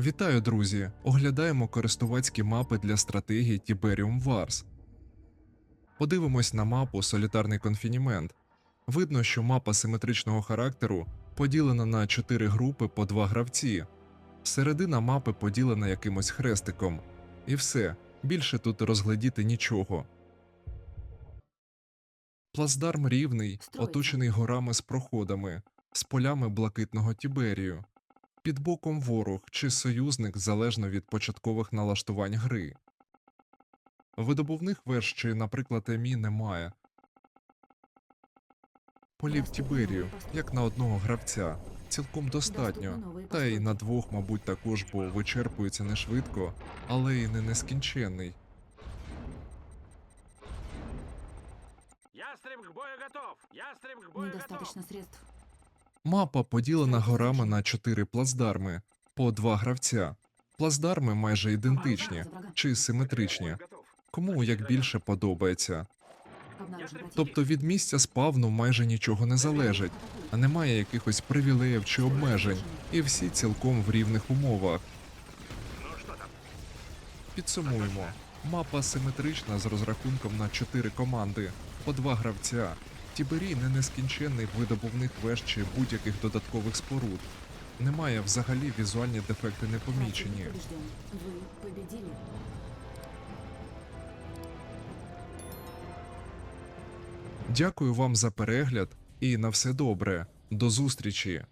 Вітаю, друзі! Оглядаємо користувацькі мапи для стратегії Tiberium Wars. Подивимось на мапу Солітарний конфінімент. Видно, що мапа симетричного характеру поділена на 4 групи по 2 гравці. Середина мапи поділена якимось хрестиком. І все, більше тут розглядіти нічого. Плацдарм рівний, оточений горами з проходами, з полями блакитного Тіберію. Під боком ворог чи союзник залежно від початкових налаштувань гри. Видобувних веж чи, наприклад, ЕМІ немає. Полів Тіберію, як на одного гравця, цілком достатньо. Та й на двох, мабуть, також, бо вичерпується не швидко, але й не нескінченний. Ястреб к бою готов! Ястреб к бою готов! Недостаточно средств. Мапа поділена горами на чотири плацдарми, по два гравця. Плацдарми майже ідентичні чи симетричні. Кому як більше подобається. Тобто від місця спавну майже нічого не залежить, а немає якихось привілеїв чи обмежень, і всі цілком в рівних умовах. Підсумуємо. Мапа симетрична з розрахунком на 4 команди, по два гравця. Тіберій не нескінченний видобувних веж чи будь-яких додаткових споруд. Немає взагалі візуальні дефекти не помічені. Дякую вам за перегляд і на все добре. До зустрічі!